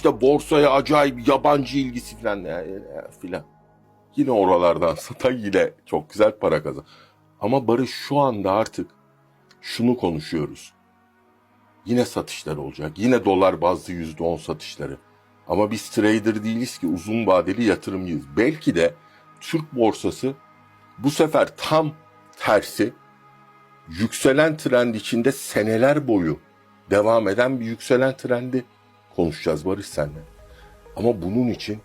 işte borsaya acayip yabancı ilgisi falan ya, ya, filan. Yine oralardan satan yine çok güzel para kazan. Ama Barış şu anda artık şunu konuşuyoruz. Yine satışlar olacak. Yine dolar bazlı yüzde on satışları. Ama biz trader değiliz ki uzun vadeli yatırımcıyız. Belki de Türk borsası bu sefer tam tersi yükselen trend içinde seneler boyu devam eden bir yükselen trendi konuşacağız Barış senle. Ama bunun için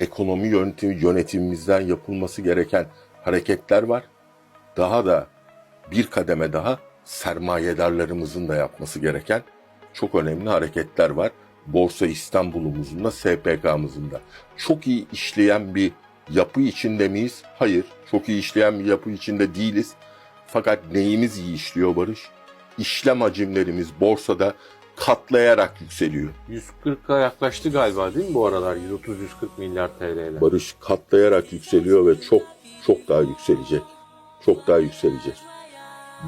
ekonomi yönetimi, yönetimimizden yapılması gereken hareketler var. Daha da bir kademe daha sermayedarlarımızın da yapması gereken çok önemli hareketler var. Borsa İstanbul'umuzun da SPK'mızın da. Çok iyi işleyen bir yapı içinde miyiz? Hayır. Çok iyi işleyen bir yapı içinde değiliz. Fakat neyimiz iyi işliyor Barış? İşlem hacimlerimiz borsada katlayarak yükseliyor. 140'a yaklaştı galiba değil mi bu aralar? 130-140 milyar TL'yle. Barış katlayarak yükseliyor ve çok çok daha yükselecek. Çok daha yükselecek.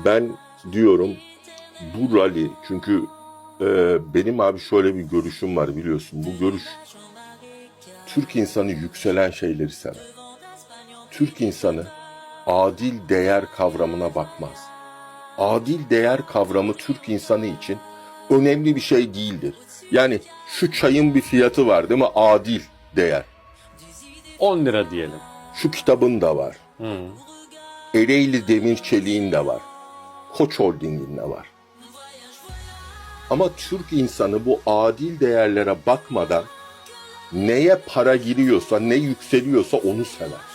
Ben diyorum bu rally çünkü e, benim abi şöyle bir görüşüm var biliyorsun. Bu görüş Türk insanı yükselen şeyleri sever. Türk insanı adil değer kavramına bakmaz. Adil değer kavramı Türk insanı için önemli bir şey değildir. Yani şu çayın bir fiyatı var değil mi? Adil değer. 10 lira diyelim. Şu kitabın da var. Hı. Ereğli Demir Çelik'in de var. Koç Holding'in de var. Ama Türk insanı bu adil değerlere bakmadan neye para giriyorsa, ne yükseliyorsa onu sever.